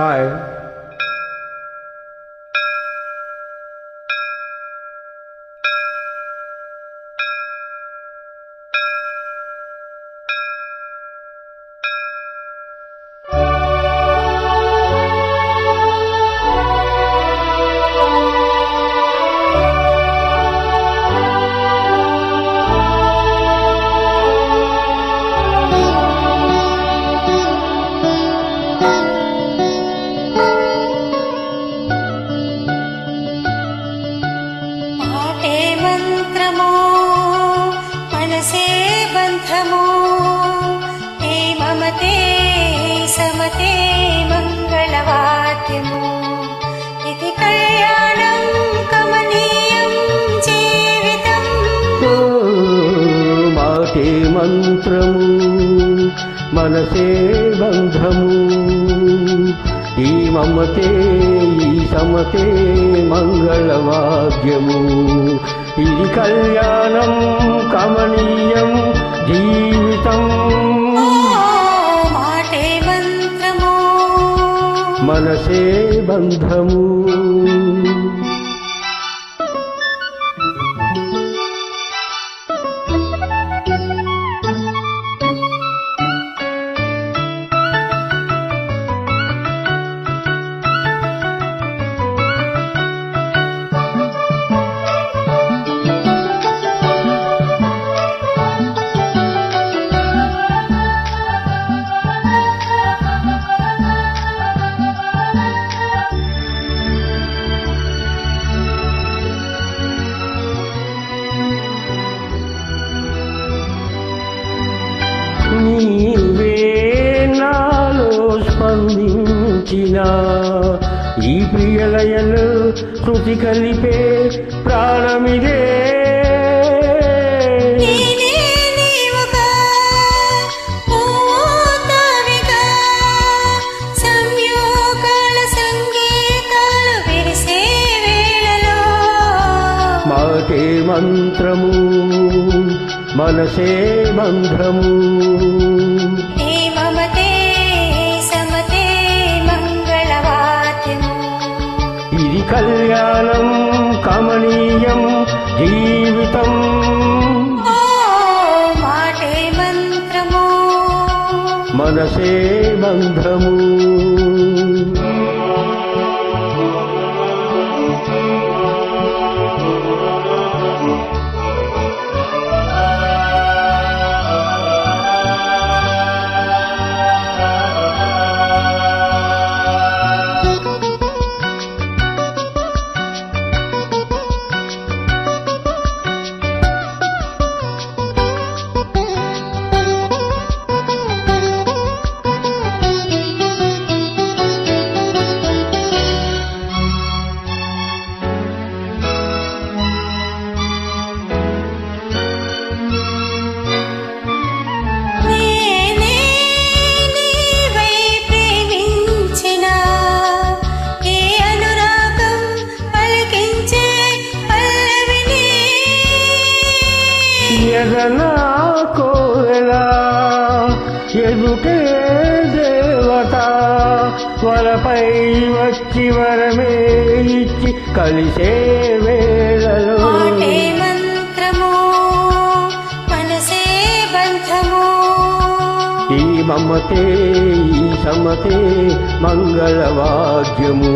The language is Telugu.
Hi మాటే మంత్రము మనసే బంధము. ఈ మమతే ఈ సమతే మంగళవాద్యము. ఇది కళ్యాణం కమనీయం జీవితం. మనసే బంధము. స్పందించిన ఈ ప్రియలయలు శృతి కలిపే ప్రాణమిదే. మాటే మంత్రము మనసే బంధము कल्याणं कमनीयं जीवितम्। मनसे बन्ध्रमु ఎదనా కోవెలా ఎదుటే దేవత వలపై వచ్చి వరమే ఇచ్చి కలిసే వేళలో. మాటే మంత్రము మనసే బంధము. ఈ మమతే ఈ సమతే మంగళవాద్యము